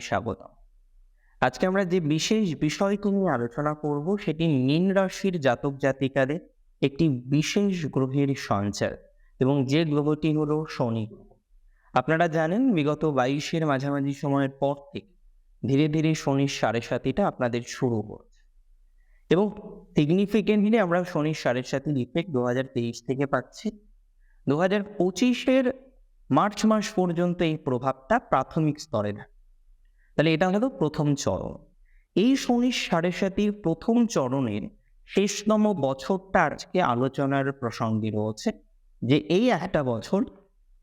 স্বাগত। আজকে আমরা যে বিশেষ বিষয়টি নিয়ে আলোচনা করব সেটি মীন রাশির জাতক জাতিকাদের একটি বিশেষ গ্রহের সঞ্চার এবং যে গ্রহটি হলো শনি আপনারা জানেন বিগত বাইশের মাঝামাঝি সময়ের পর থেকে ধীরে ধীরে শনির সাড়ে সাতিটা আপনাদের শুরু করছে এবং সিগনিফিকেন্টলি আমরা শনির সাড়ে সাতির ইফেক্ট দু হাজার তেইশ থেকে পাচ্ছি। দু হাজার পঁচিশের মার্চ মাস পর্যন্ত এই প্রভাবটা প্রাথমিক স্তরে থাকে। তাহলে এটা হলো প্রথম চরণ। এই শনির সাড়ে সাতির প্রথম চরণের শেষতম বছরটা আজকে আলোচনার প্রসঙ্গে রয়েছে যে এই একটা বছর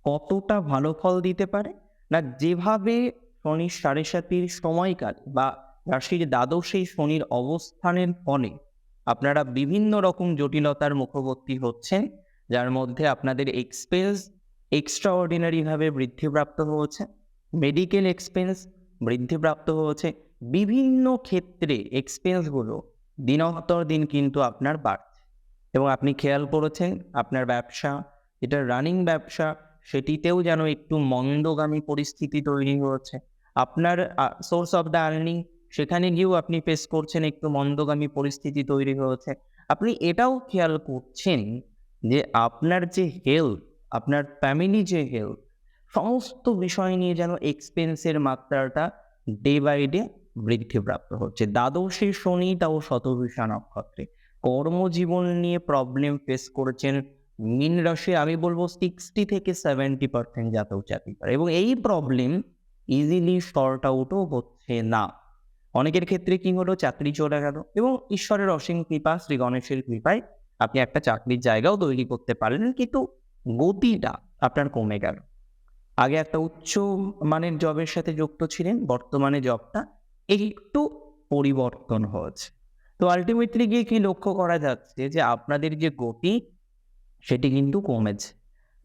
কতটা ভালো ফল দিতে পারে না যেভাবে শনির সাড়ে সাতির সময়কাল বা রাশির দ্বাদশেই শনির অবস্থানের ফলে আপনারা বিভিন্ন রকম জটিলতার মুখবর্তী হচ্ছেন, যার মধ্যে আপনাদের এক্সপেন্স এক্সট্রা অর্ডিনারিভাবে বৃদ্ধিপ্রাপ্ত হয়েছে মেডিকেল এক্সপেন্স বৃদ্ধিপ্রাপ্ত হয়েছে। বিভিন্ন ক্ষেত্রে এক্সপেন্সগুলো দিনোত্তর দিন কিন্তু আপনার বাড়ছে। এবং আপনি খেয়াল করেছেন, আপনার ব্যবসা, যেটা রানিং ব্যবসা, সেটিতেও যেন একটু মন্দগামী পরিস্থিতি তৈরি হয়েছে। আপনার সোর্স অফ দ্য আর্নিং সেখানে গিয়েও আপনি ফেস করছেন একটু মন্দগামী পরিস্থিতি তৈরি হয়েছে। আপনি এটাও খেয়াল করছেন যে আপনার যে হেলথ আপনার ফ্যামিলি যে হেলথ সমস্ত বিষয় নিয়ে যেন এক্সপেন্সের মাত্রাটা ডে বাই ডে বৃদ্ধিপ্রাপ্ত হচ্ছে। দ্বাদশে শনি তাও শতভিষা নক্ষত্রে। কর্মজীবন নিয়ে প্রবলেম ফেস করেছেন মিন রাশি, আমি বলব সিক্সটি থেকে সেভেন্টি পার্সেন্ট জাতক জাতিকার। এবং এই প্রবলেম ইজিলি শর্ট আউটও হচ্ছে না। অনেকের ক্ষেত্রে কি হলো? চাকরি চলে গেল এবং ঈশ্বরের অসীম কৃপা, শ্রী গণেশের কৃপায় আপনি একটা চাকরির জায়গাও তৈরি করতে পারলেন কিন্তু গতিটা আপনার কমে গেল। আগে একটা উচ্চ মানের জবের সাথে যুক্ত ছিলেন, বর্তমানে জবটা একটু পরিবর্তন হয়েছে। তো আলটিমেটলি গিয়ে কি লক্ষ্য করা যাচ্ছে যে আপনাদের যে গতি, সেটি কিন্তু কমেছে।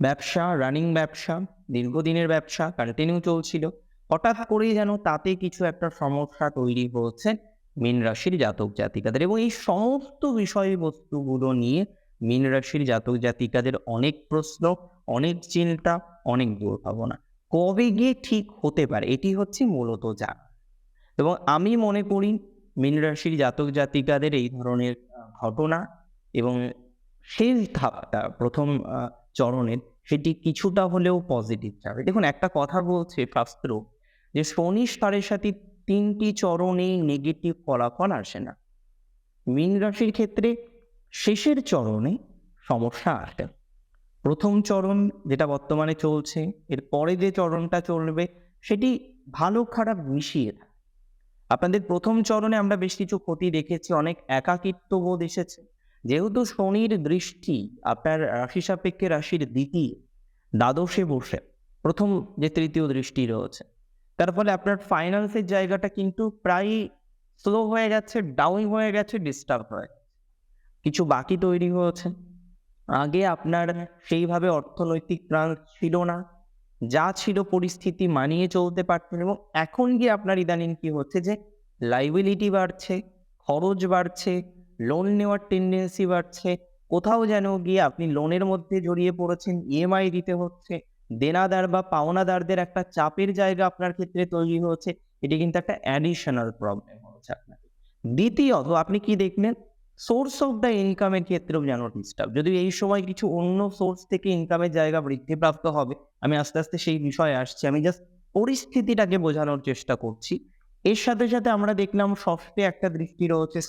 ব্যবসা রানিং ব্যবসা, দীর্ঘদিনের ব্যবসা কন্টিনিউ চলছিল। হঠাৎ করেই যেন তাতে কিছু একটা সমস্যা তৈরি হয়েছে মীন রাশির জাতক জাতিকাদের এবং এই সমস্ত বিষয়বস্তুগুলো নিয়ে মীন রাশির জাতক জাতিকাদের অনেক প্রশ্ন, অনেক চিন্তা অনেক দুর্ভাবনা কবে গিয়ে ঠিক হতে পারে, এটি হচ্ছে মূলত যা এবং আমি মনে করি, মীন রাশির জাতক জাতিকাদের এই ধরনের ঘটনা এবং শেষ ধাপটা প্রথম চরণের, সেটি কিছুটা হলেও পজিটিভ যাবে দেখুন, একটা কথা বলছে শাস্ত্র যে, শনি সাড়ে সাথে তিনটি চরণে নেগেটিভ ফলাফল আসে না। মীন রাশির ক্ষেত্রে শেষের চরণে সমস্যা আসে প্রথম চরণ যেটা বর্তমানে চলছে, এর পরে যে চরণটা চলবে, সেটি ভালো খারাপ মিশিয়ে আপনাদের প্রথম চরণে আমরা বেশ কিছু ক্ষতি দেখেছি, অনেক একাকিত্ব বোধ এসেছে। যেহেতু শনির দৃষ্টি আপনার রাশি সাপেক্ষে রাশির দ্বিতীয় দ্বাদশে বসে, প্রথম যে তৃতীয় দৃষ্টি রয়েছে। তার ফলে আপনার ফাইন্যান্সের জায়গাটা কিন্তু প্রায় স্লো হয়ে যাচ্ছে ডাউন হয়ে গেছে ডিস্টার্ব হয়ে কিছু বাকি তৈরি হয়েছে। আগে আপনার সেইভাবে অর্থনৈতিক প্রাণ ছিল না। যা ছিল পরিস্থিতি মানিয়ে চলতে পারতেন এবং এখন গিয়ে আপনার ইদানিং কি হচ্ছে যে লাইবিলিটি বাড়ছে, খরচ বাড়ছে লোন নেওয়ার টেন্ডেন্সি বাড়ছে। কোথাও যেন গিয়ে আপনি লোনের মধ্যে জড়িয়ে পড়েছেন ইএমআই দিতে হচ্ছে, দেনাদার বা পাওনাদারদের একটা চাপের জায়গা আপনার ক্ষেত্রে তৈরি হচ্ছে। এটি কিন্তু একটা অ্যাডিশনাল প্রবলেম হচ্ছে আপনার। দ্বিতীয়ত, আপনি কি দেখলেন? সোর্স অফ দ্য ইনকামের ক্ষেত্রেও যেন ডিস্টার্ব যদি এই সময় কিছু অন্য সোর্স থেকে ইনকামের জায়গা বৃদ্ধিপ্রাপ্ত হবে, আমি আস্তে আস্তে সেই বিষয়ে আসছি। আমি জাস্ট পরিস্থিতিটাকে বোঝানোর চেষ্টা করছি। এর সাথে সাথে আমরা দেখলাম ষষ্ঠে একটা দৃষ্টি রয়েছে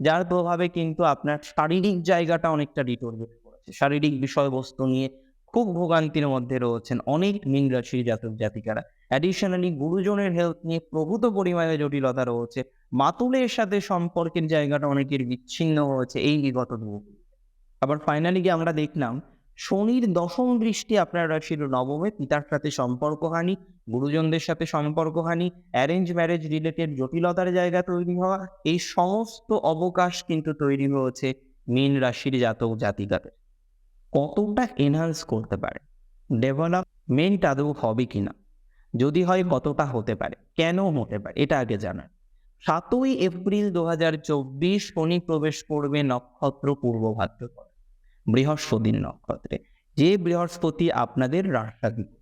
যার প্রভাবে কিন্তু আপনার শারীরিক জায়গাটা অনেকটা ডিটোরিয়েট করেছে শারীরিক বিষয়বস্তু নিয়ে খুব ভোগান্তির মধ্যে রয়েছেন অনেক মীন রাশির জাতক জাতিকারা। অ্যাডিশনালি গুরুজনের হেলথ নিয়ে প্রভূত পরিমাণে জটিলতা রয়েছে। মাতুলের সাথে সম্পর্কের জায়গাটা অনেকের বিচ্ছিন্ন হয়েছে এই বিগত আবার ফাইনালি গিয়ে আমরা দেখলাম, শনির দশম দৃষ্টি আপনার রাশির নবমে, পিতার সাথে সম্পর্কহানি গুরুজনদের সাথে সম্পর্কহানি অ্যারেঞ্জ ম্যারেজ রিলেটেড জটিলতার জায়গা তৈরি হওয়া, এই সমস্ত অবকাশ কিন্তু তৈরি হয়েছে মীন রাশির জাতক জাতিকাদের। কতটা এনহান্স করতে পারে? ডেভেলপমেন্ট আদৌ হবে কিনা? যদি হয় কতটা হতে পারে? কেন হতে পারে? এটা আগে জানার। সাতই এপ্রিল দু হাজার চব্বিশ শনি প্রবেশ করবে নক্ষত্র পূর্ব ভাদ্রপদ বৃহস্পতির নক্ষত্রে। যে বৃহস্পতি আপনাদের রাষ্ট্রাধিপতি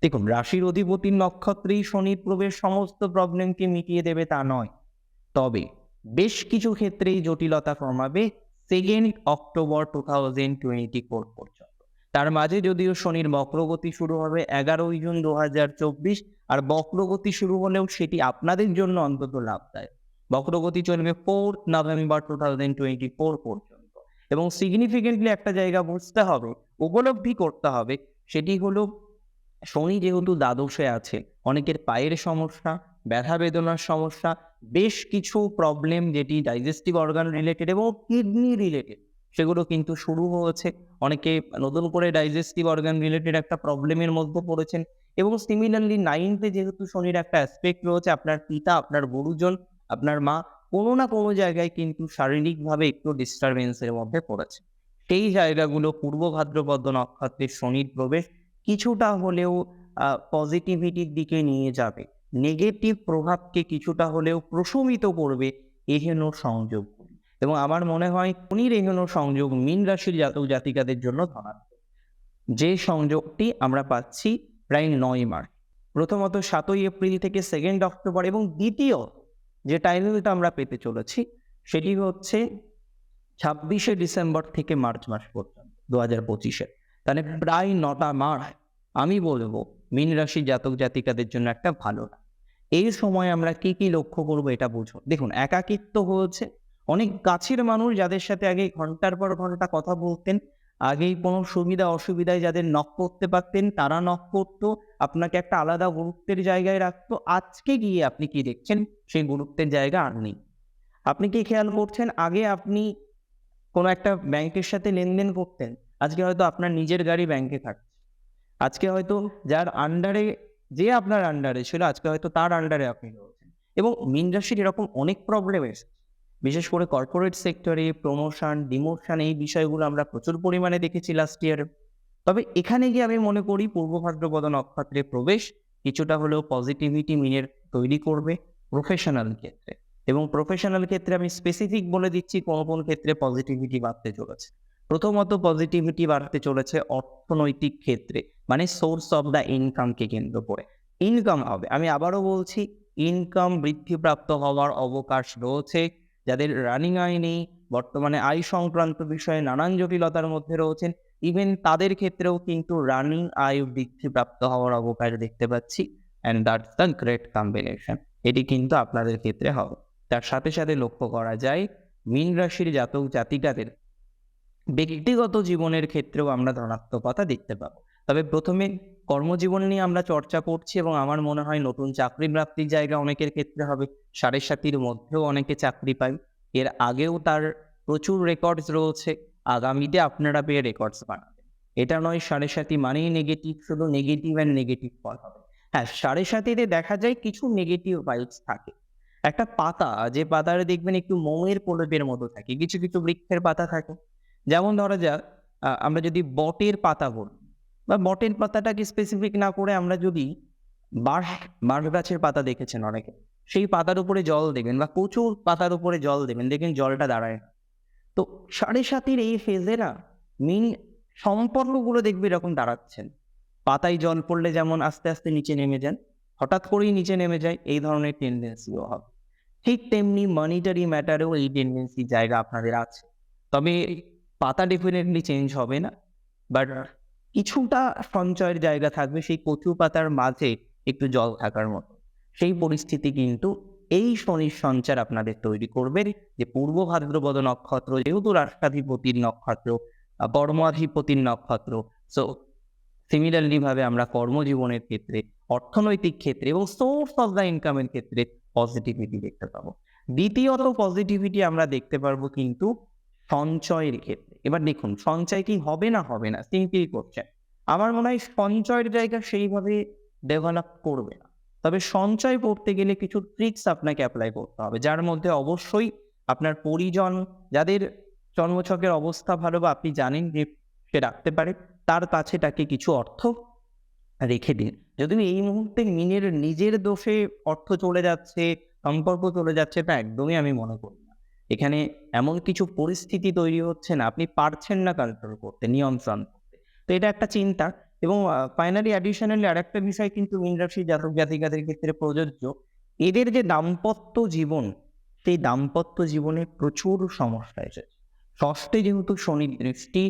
দেখুন, রাশির অধিপতির নক্ষত্রেই শনির প্রবেশ সমস্ত প্রবলেমকে মিটিয়ে দেবে তা নয়। তবে বেশ কিছু ক্ষেত্রেই জটিলতা কমাবে second October two thousand twenty four পর্যন্ত। তার মাঝে যদিও শনির বক্রগতি শুরু হবে এগারোই জুন দু হাজার চব্বিশ, আর বক্রগতি শুরু হলেও সেটি আপনাদের জন্য অন্তত লাভদায়ক। বক্রগতি চলবে fourth November two thousand twenty four পর্যন্ত। এবং সিগনিফিকেন্টলি একটা জায়গা বুঝতে হবে, উপলব্ধি করতে হবে, সেটি হলো শনি যেহেতু দ্বাদশে আছে, অনেকের পায়ের সমস্যা ব্যথা বেদনার সমস্যা, বেশ কিছু প্রবলেম যেটি ডাইজেস্টিভ অর্গান রিলেটেড এবং কিডনি রিলেটেড সেগুলো কিন্তু শুরু হয়েছে। অনেকে নতুন করে ডাইজেস্টিভ অর্গান রিলেটেড একটা প্রবলেমের মধ্যে পড়েছেন এবং সিমিলারলি নাইনথে যেহেতু শনির একটা অ্যাসপেক্ট রয়েছে, আপনার পিতা, আপনার গুরুজন, আপনার মা কোনো না কোনো জায়গায় কিন্তু শারীরিকভাবে একটু ডিস্টারবেন্সের মধ্যে পড়েছে। সেই জায়গাগুলো পূর্ব ভাদ্রপদ নক্ষত্রের শনির প্রবেশ কিছুটা হলেও পজিটিভিটির দিকে নিয়ে যাবে। নেগেটিভ প্রভাবকে কিছুটা হলেও প্রশমিত করবে এহেন সংযোগ। এবং আমার মনে হয় শনির এহেন সংযোগ মীন রাশির জাতক জাতিকাদের জন্য ধনাত্মক। যে সংযোগটি আমরা পাচ্ছি প্রায় নয় মার্চ প্রথমত সাতই এপ্রিল থেকে সেকেন্ড অক্টোবর এবং দ্বিতীয় যে টাইমিংটা আমরা পেতে চলেছি, সেটি হচ্ছে ছাব্বিশে ডিসেম্বর থেকে মার্চ মাস পর্যন্ত দু হাজার পঁচিশে। তাহলে প্রায় নটা মাস আমি বলব মীন রাশি জাতক জাতিকাদের জন্য একটা ভালো। না এই সময় আমরা কি কি লক্ষ্য করব এটা বুঝো। দেখুন, একাকিত্ব হয়েছে। অনেক কাছের মানুষ যাদের সাথে আগে ঘণ্টার পর ঘণ্টা কথা বলতেন, আগেই কোনো সুবিধা অসুবিধায় যাদের নক করতে পারতেন, তারা নক করতো, আপনাকে একটা আলাদা গুরুত্বের জায়গায় রাখতো। আজকে গিয়ে আপনি কি দেখছেন? সেই গুরুত্বের জায়গা আর নেই। আপনি কি খেয়াল করছেন? আগে আপনি কোনো একটা ব্যাংকের সাথে লেনদেন করতেন, আজকে হয়তো আপনার নিজের গাড়ি ব্যাংকে থাকছে। আজকে হয়তো যার আন্ডারে যে আপনার আন্ডারে ছিল, আজকে হয়তো তার আন্ডারে আপনি এবং রাশির এরকম অনেক প্রবলেম এসেছে। বিশেষ করে কর্পোরেট সেক্টরে প্রমোশন ডিমোশন এই বিষয়গুলো আমরা প্রচুর পরিমাণে দেখেছি লাস্ট ইয়ারে তবে এখানে গিয়ে আমি মনে করি পূর্ব ভাদ্রপদ নক্ষত্রে প্রবেশ কিছুটা হলেও পজিটিভিটি মিনের তৈরি করবে প্রফেশনাল ক্ষেত্রে। এবং প্রফেশনাল ক্ষেত্রে আমি স্পেসিফিক বলে দিচ্ছি কোন কোন ক্ষেত্রে পজিটিভিটি বাড়তে চলেছে। প্রথমত পজিটিভিটি বাড়তে চলেছে অর্থনৈতিক ক্ষেত্রে মানে সোর্স অফ দ্য ইনকামকে কেন্দ্র করে। ইনকাম হবে, আমি আবারও বলছি ইনকাম বৃদ্ধিপ্রাপ্ত হওয়ার অবকাশ রয়েছে, যাদের রানিং আয় নেই, বর্তমানে আয় সংক্রান্ত বিষয়ে নানান জটিলতার মধ্যে রয়েছেন ইভেন তাদের ক্ষেত্রেও কিন্তু রানিং আয় বৃদ্ধিপ্রাপ্ত হওয়ার অবকাশ দেখতে পাচ্ছি and that's the great combination এটি কিন্তু আপনাদের ক্ষেত্রে হবে। তার সাথে সাথে লক্ষ্য করা যায়, মীন রাশির জাতক জাতিকাদের ব্যক্তিগত জীবনের ক্ষেত্রেও আমরা ধনাত্মকতা দেখতে পাবো। তবে প্রথমে কর্মজীবন নিয়ে আমরা চর্চা করছি এবং আমার মনে হয় নতুন চাকরি প্রাপ্তির জায়গা অনেকের ক্ষেত্রে হবে। সাড়ে সাতির মধ্যেও অনেকে চাকরি পায়। এর আগেও তার প্রচুর রেকর্ডস রয়েছে। আগামীতে আপনারা পেয়ে রেকর্ডস বানাবেন। এটা নয়, সাড়ে সাতি মানেই নেগেটিভ শুধু নেগেটিভ অ্যান্ড নেগেটিভ ফল হবে। হ্যাঁ সাড়ে সাতিতে দেখা যায় কিছু নেগেটিভ ভাইবস থাকে। একটা পাতা, যে পাতারে দেখবেন একটু মোমের প্রলেপের মতো থাকে। কিছু কিছু বৃক্ষের পাতা থাকে। যেমন ধরা যাক আমরা যদি বটের পাতা বলি, বা বটের পাতাটাকে স্পেসিফিক না করে আমরা যদি বাঁশ বাঁশ গাছের পাতা দেখেছেন অনেকে, সেই পাতার উপরে জল দেবেন বা প্রচুর পাতার উপরে জল দেবেন দেখেন জলটা দাঁড়ায় তো সাড়ে সাতের এই ফেজে না মিন সম্পর্কগুলো দেখবে এরকম দাঁড়াচ্ছেন। পাতায় জল পড়লে যেমন আস্তে আস্তে নিচে নেমে যান, হঠাৎ করেই নিচে নেমে যায়, এই ধরনের টেন্ডেন্সিও হবে। ঠিক তেমনি মনিটারি ম্যাটারেও এই টেন্ডেন্সি জায়গা আপনাদের আছে। তবে পাতা ডেফিনেটলি চেঞ্জ হবে না বাট কিছুটা সঞ্চয়ের জায়গা থাকবে সেই কচু পাতার মাঝে একটু জল থাকার মতো। সেই পরিস্থিতি কিন্তু এই শনির সঞ্চার আপনাদের তৈরি করবে যে পূর্ব ভাদ্রপদ নক্ষত্র যেহেতু রাষ্ট্রাধিপতির নক্ষত্র কর্মাধিপতির নক্ষত্র সো সিমিলারলি ভাবে আমরা কর্মজীবনের ক্ষেত্রে অর্থনৈতিক ক্ষেত্রে এবং সোর্স অফ দ্য ইনকামের ক্ষেত্রে পজিটিভিটি দেখতে পাবো। দ্বিতীয়ত পজিটিভিটি আমরা দেখতে পারব কিন্তু সঞ্চয়ের ক্ষেত্রে। এবার দেখুন, সঞ্চয় কি হবে না হবে না সিম্পলি করছেন আমার মনে হয় সঞ্চয়ের জায়গা সেইভাবে ডেভেলপ করবে না। তবে সঞ্চয় করতে গেলে কিছু ট্রিক্স আপনাকে অ্যাপ্লাই করতে হবে, যার মধ্যে অবশ্যই আপনার পরিজন, যাদের জন্মছকের অবস্থা ভালো বা আপনি জানেন যে সে রাখতে পারে, তার কাছে তাকে কিছু অর্থ রেখে দিন। যদি এই মুহূর্তে মিনের নিজের দোষে অর্থ চলে যাচ্ছে, সম্পর্ক চলে যাচ্ছে, তা একদমই আমি মনে করি এখানে এমন কিছু পরিস্থিতি তৈরি হচ্ছে না, আপনি পারছেন না কন্ট্রোল করতে, নিয়ন্ত্রণ তো এটা একটা চিন্তা এবং ফাইনালি অ্যাডিশনালি আরেকটা বিষয় কিন্তু রাশির জাতক জাতিকাদের ক্ষেত্রে প্রযোজ্য। এদের যে দাম্পত্য জীবন, সেই দাম্পত্য জীবনে প্রচুর সমস্যা এসেছে। ষষ্ঠে যেহেতু শনির দৃষ্টি,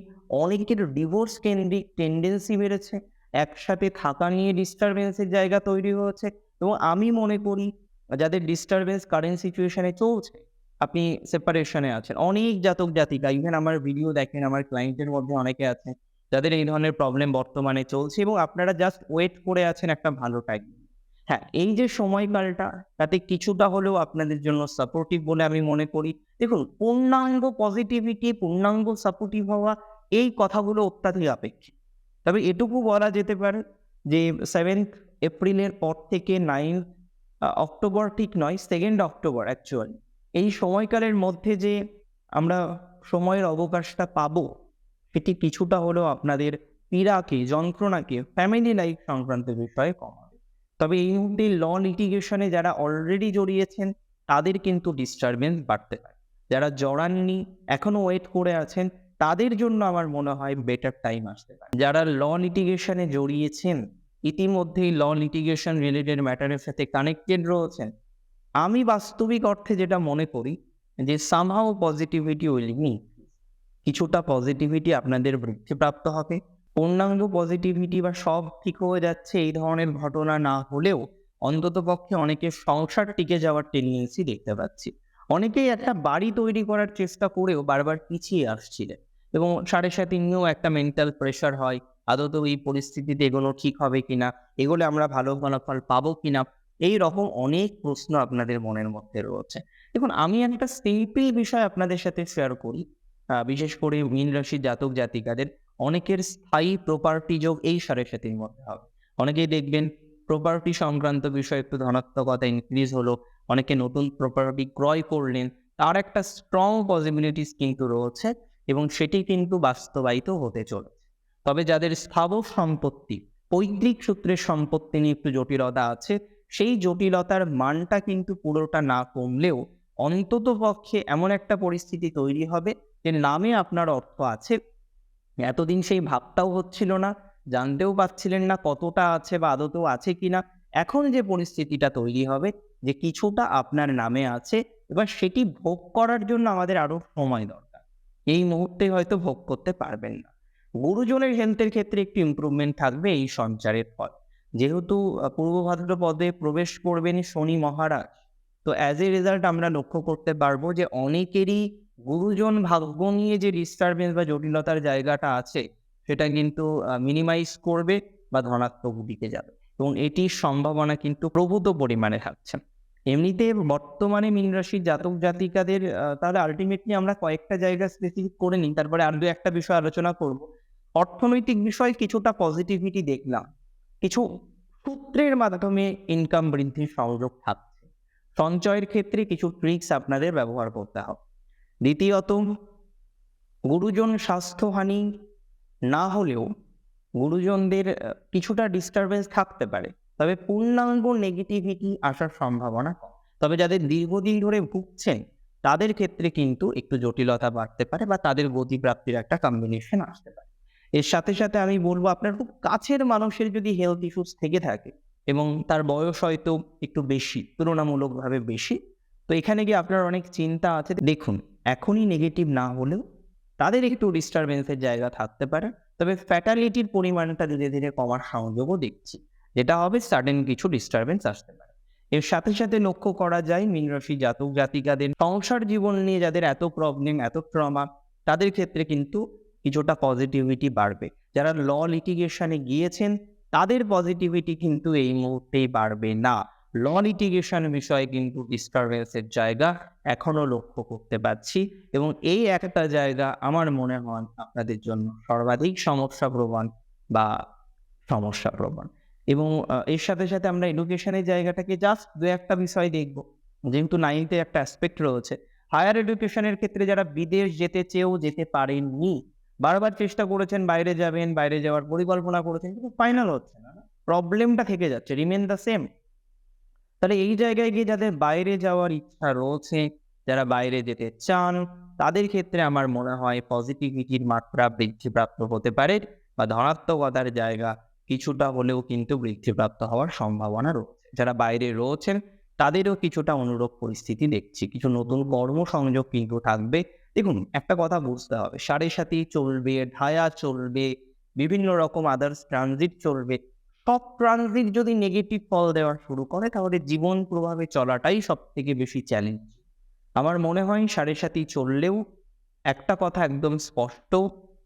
অনেকের ডিভোর্স কেন্দ্রিক টেন্ডেন্সি বেড়েছে, একসাথে থাকা নিয়ে ডিস্টারবেন্সের জায়গা তৈরি হয়েছে এবং আমি মনে করি, যাদের ডিস্টারবেন্স কারেন্ট সিচুয়েশনে চলছে আপনি সেপারেশনে আছেন। অনেক জাতক জাতিকা ইভেন আমার ভিডিও দেখেন, আমার ক্লায়েন্টের মধ্যে অনেকে আছে, যাদের এই ধরনের প্রবলেম বর্তমানে চলছে এবং আপনারা জাস্ট ওয়েট করে আছেন একটা ভালো টাইম হ্যাঁ এই যে সময়কালটা, তাতে কিছুটা হলেও আপনাদের জন্য সাপোর্টিভ বলে আমি মনে করি। দেখুন, পূর্ণাঙ্গ পজিটিভিটি পূর্ণাঙ্গ সাপোর্টিভ হওয়া এই কথাগুলো অত্যাধিক আপেক্ষিক। তবে এটুকু বলা যেতে পারে যে সেভেন্থ এপ্রিলের পর থেকে নাইন্থ অক্টোবর ঠিক নয় সেকেন্ড অক্টোবর অ্যাকচুয়ালি এই সময়কালের মধ্যে যে আমরা সময়ের অবকাশটা পাব, সেটি কিছুটা হলেও আপনাদের পীড়াকে, যন্ত্রণাকে ফ্যামিলি লাইফ সংক্রান্ত বিষয়ে কমাবে। তবে এই মুহূর্তে ল লিটিগেশনে যারা অলরেডি জড়িয়েছেন, তাদের কিন্তু ডিস্টারবেন্স বাড়তে পারে। যারা জড়াননি, এখনও ওয়েট করে আছেন, তাদের জন্য আমার মনে হয় বেটার টাইম আসতে পারে। যারা ল লিটিগেশনে জড়িয়েছেন, ইতিমধ্যেই ল লিটিগেশন রিলেটেড ম্যাটারের সাথে কানেক্টেড রয়েছেন আমি বাস্তবিক অর্থে যেটা মনে করি, যে সামহাও পজিটিভিটি উইল কিছুটা পজিটিভিটি আপনাদের বৃদ্ধিপ্রাপ্ত হবে। পূর্ণাঙ্গ পজিটিভিটি বা সব ঠিক হয়ে যাচ্ছে, এই ধরনের ঘটনা না হলেও অন্তত পক্ষে অনেকের সংসার টিকে যাওয়ার টেন্ডেন্সি দেখতে পাচ্ছি। অনেকেই একটা বাড়ি তৈরি করার চেষ্টা করেও বারবার পিছিয়ে আসছিলেন এবং সাড়ে সাথে নিয়েও একটা মেন্টাল প্রেশার হয়, আদৌ এই পরিস্থিতিতে এগুলো ঠিক হবে কিনা, এগুলো আমরা ভালো ফলাফল পাবো কিনা এই রকম অনেক প্রশ্ন আপনাদের মনের মধ্যে রয়েছে। দেখুন, আমি একটা সিম্পল বিষয় আপনাদের সাথে শেয়ার করি। বিশেষ করে মীন রাশি জাতক জাতিকাদের। অনেকের স্থায়ী প্রপার্টি যোগ এই সাড়ে সাতির মধ্যে হবে। অনেকেই দেখবেন প্রপার্টি সংক্রান্ত বিষয়ে একটু ধনাত্মকতা ইনক্রিজ হলো। অনেকে নতুন প্রপার্টি ক্রয় করলেন। তার একটা স্ট্রং পসিবিলিটিস কিন্তু রয়েছে এবং সেটি কিন্তু বাস্তবায়িত হতে চলেছে। তবে যাদের স্থাবর সম্পত্তি, পৈতৃক সূত্রের সম্পত্তি নিয়ে একটু জটিলতা আছে সেই জটিলতার মানটা কিন্তু পুরোটা না কমলেও অন্তত পক্ষে এমন একটা পরিস্থিতি তৈরি হবে যে নামে আপনার অর্থ আছে। এতদিন সেই ভাবটাও হচ্ছিল না, জানতেও পাচ্ছিলেন না কতটা আছে বা আদতেও আছে কিনা। এখন যে পরিস্থিতিটা তৈরি হবে যে কিছুটা আপনার নামে আছে, এবার সেটি ভোগ করার জন্য আমাদের আরও সময় দরকার। এই মুহূর্তে হয়তো ভোগ করতে পারবেন না। গুরুজনের হেলথের ক্ষেত্রে একটু ইমপ্রুভমেন্ট থাকবে এই সঞ্চারের ফল। যেহেতু পূর্ব পূর্ব ভাদ্রপদে প্রবেশ করবেন শনি মহারাজ, তো অ্যাজ এ রেজাল্ট আমরা লক্ষ্য করতে পারব যে অনেকেরই গুরুজন ভাগ্য নিয়ে যে ডিস্টারবেন্স বা জটিলতার জায়গাটা আছে, সেটা কিন্তু মিনিমাইজ করবে বা ধনাত্মক দিকে যাবে। এবং এটির সম্ভাবনা কিন্তু প্রভূত পরিমাণে থাকছে। এমনিতে বর্তমানে মীন রাশির জাতক জাতিকাদের তাহলে আলটিমেটলি আমরা কয়েকটা জায়গা স্পেসিফিক করে নিই, তারপরে আর দু একটা বিষয় আলোচনা করব। অর্থনৈতিক বিষয়ে কিছুটা পজিটিভিটি দেখলাম। কিছু সূত্রের মাধ্যমে ইনকাম বৃদ্ধির সংযোগ থাকছে। সঞ্চয়ের ক্ষেত্রে কিছু ট্রিক্স আপনাদের ব্যবহার করতে হবে। দ্বিতীয়ত, গুরুজন স্বাস্থ্যহানি না হলেও গুরুজনদের কিছুটা ডিস্টারবেন্স থাকতে পারে। তবে পূর্ণাঙ্গ নেগেটিভিটি আসার সম্ভাবনা তবে যাদের দীর্ঘদিন ধরে ভুগছেন, তাদের ক্ষেত্রে কিন্তু একটু জটিলতা বাড়তে পারে বা তাদের গতিপ্রাপ্তির একটা কম্বিনেশন আসতে পারে। এর সাথে সাথে আমি বলব আপনার খুব কাছের মানুষের যদি হেলথ ইস্যুস থেকে থাকে এবং তার বয়স হয়তো একটু বেশি, তুলনামূলকভাবে বেশি, তো এখানে গিয়ে আপনার অনেক চিন্তা আছে। দেখুন, এখনই নেগেটিভ না হলেও তাদের একটু ডিস্টারবেন্সের জায়গা থাকতে পারে, তবে ফ্যাটালিটির পরিমাণটা ধীরে ধীরে কমার সংযোগও দেখছি, যেটা হবে সাডেন কিছু ডিস্টারবেন্স আসতে পারে। এর সাথে সাথে লক্ষ্য করা যায় মীন রাশি জাতক জাতিকাদের, সংসার জীবন নিয়ে যাদের এত প্রবলেম এত ট্রমা তাদের ক্ষেত্রে কিন্তু কিছুটা পজিটিভিটি বাড়বে। যারা ল লিটিগেশনে গিয়েছেন, তাদের পজিটিভিটি কিন্তু এই মুহূর্তেই বাড়বে না। ল লিটিগেশন বিষয়ে কিন্তু ডিস্টারবেন্সের জায়গা এখনও লক্ষ্য করতে পারছি এবং এই একটা জায়গা আমার মনে হয় আপনাদের জন্য সর্বাধিক সমস্যা প্রবণ বা সমস্যা প্রবণ। এবং এর সাথে সাথে আমরা এডুকেশনের জায়গাটাকে জাস্ট দু একটা বিষয় দেখব। যেহেতু নাইনতে একটা অ্যাসপেক্ট রয়েছে হায়ার এডুকেশনের ক্ষেত্রে যারা বিদেশ যেতে চেয়েও যেতে পারেননি বারবার চেষ্টা করেছেন, বাইরে যাবেন, বাইরে যাওয়ার পরিকল্পনা করেছেন, কিন্তু ফাইনাল হচ্ছে না। প্রবলেমটা থেকে যাচ্ছে রিমেন দ্য সেম তাহলে এই জায়গায় গিয়ে যাদের বাইরে যাওয়ার ইচ্ছা রয়েছে, যারা বাইরে যেতে চান, তাদের ক্ষেত্রে আমার মনে হয় পজিটিভিটির মাত্রা বৃদ্ধিপ্রাপ্ত হতে পারে বা ধনাত্মকতার জায়গা কিছুটা হলেও কিন্তু বৃদ্ধিপ্রাপ্ত হওয়ার সম্ভাবনা রয়েছে। যারা বাইরে রয়েছেন, তাদেরও কিছুটা অনুরূপ পরিস্থিতি দেখছি। কিছু নতুন কর্মসংযোগ কিন্তু থাকবে দেখুন, একটা কথা বুঝতে হবে। সাড়ে সাথে চলবে, ঢায়া চলবে, বিভিন্ন রকম আদার্স ট্রানজিট চলবে। সব ট্রানজিট যদি নেগেটিভ ফল দেওয়া শুরু করে, তাহলে জীবন প্রভাবে চলাটাই সব থেকে বেশি চ্যালেঞ্জ আমার মনে হয় সাড়ে সাথে চললেও একটা কথা একদম স্পষ্ট,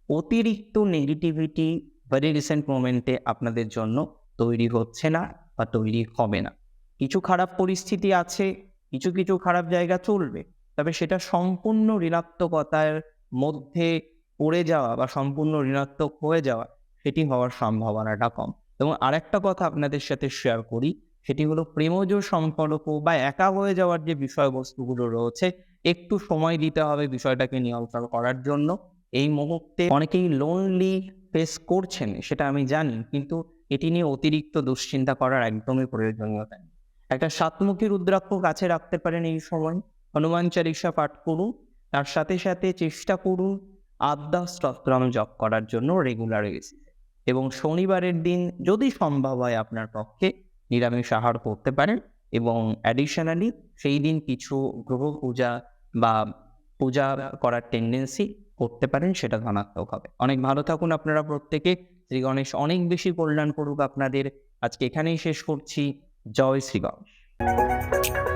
অতিরিক্ত নেগেটিভিটি ভেরি রিসেন্ট মোমেন্টে আপনাদের জন্য তৈরি হচ্ছে না বা তৈরি হবে না। কিছু খারাপ পরিস্থিতি আছে, কিছু কিছু খারাপ জায়গা চলবে। তবে সেটা সম্পূর্ণ ঋণাত্মকতার মধ্যে পড়ে যাওয়া বা সম্পূর্ণ ঋণাত্মক হয়ে যাওয়া, সেটি হওয়ার সম্ভাবনাটা কম। এবং আরেকটা কথা আপনাদের সাথে শেয়ার করি, সেটি হলো প্রেমজ সম্পর্ক বা একা হয়ে যাওয়ার যে বিষয়বস্তুগুলো রয়েছে, একটু সময় দিতে হবে বিষয়টাকে নিয়ন্ত্রণ করার জন্য। এই মুহূর্তে অনেকেই লোনলি ফেস করছেন, সেটা আমি জানি, কিন্তু এটি নিয়ে অতিরিক্ত দুশ্চিন্তা করার একদমই প্রয়োজনীয়তা নেই। একটা সাতমুখী রুদ্রাক্ষ কাছে রাখতে পারেন এই সময়। হনুমান চালিসা পাঠ করুন, তার সাথে সাথে চেষ্টা করুন আদ্যা স্তোত্রম জপ করার জন্য রেগুলার এবং শনিবারের দিন যদি সম্ভব হয় আপনার পক্ষে, নিরামিষ আহার করতে পারেন এবং অ্যাডিশনালি সেই দিন কিছু গ্রহ পূজা বা পূজা করার টেন্ডেন্সি করতে পারেন, সেটা ধনাত্মক হবে। অনেক ভালো থাকুন আপনারা প্রত্যেকে। শ্রী গণেশ, অনেক বেশি কল্যাণ করুক আপনাদের। আজকে এখানেই শেষ করছি। জয় শ্রী গণেশ।